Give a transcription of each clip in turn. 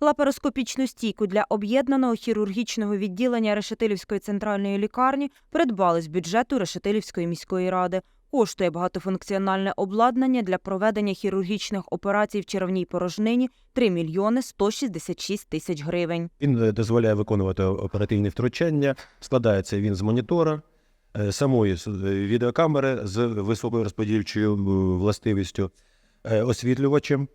Лапароскопічну стійку для об'єднаного хірургічного відділення Решетилівської центральної лікарні придбали з бюджету Решетилівської міської ради. Коштує багатофункціональне обладнання для проведення хірургічних операцій в черевній порожнині 3 мільйони 166 тисяч гривень. Він е, дозволяє виконувати оперативні втручання. Складається він з монітора, е, самої е, відеокамери з високою розподільчою властивістю, освітлювачем,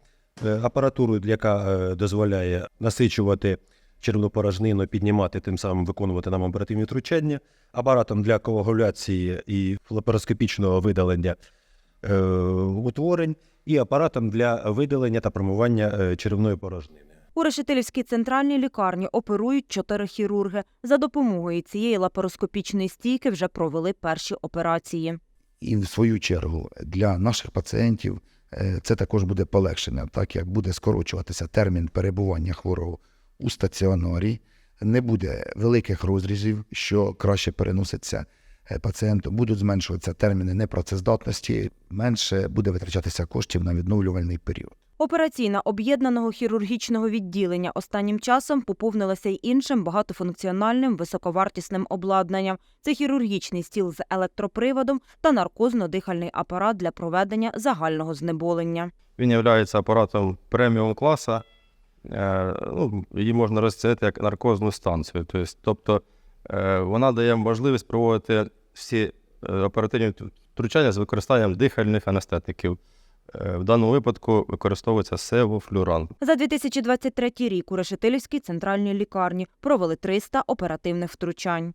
е, апаратурою, яка е, дозволяє насичувати червну порожнину, піднімати, тим самим виконувати нам оперативні втручання, апаратом для коагуляції і лапароскопічного видалення е, утворень, і апаратом для видалення та промивання черевної порожнини. У Решетилівській центральній лікарні оперують чотири хірурги. За допомогою цієї лапароскопічної стійки вже провели перші операції. І в свою чергу для наших пацієнтів це також буде полегшення, так як буде скорочуватися термін перебування хворого у стаціонарі, не буде великих розрізів, що краще переноситься е, пацієнту, будуть зменшуватися терміни непрацездатності, менше буде витрачатися коштів на відновлювальний період. Операційна об'єднаного хірургічного відділення останнім часом поповнилася й іншим багатофункціональним високовартісним обладнанням. Це хірургічний стіл з електроприводом та наркозно-дихальний апарат для проведення загального знеболення. Він є апаратом преміум класа. Е, ну, її можна розцінити як наркозну станцію. Тобто, тобто е, вона дає можливість проводити всі е, оперативні втручання з використанням дихальних анестетиків. Е, в даному випадку використовується севофлюран. За 2023 рік у Решетилівській центральній лікарні провели 300 оперативних втручань.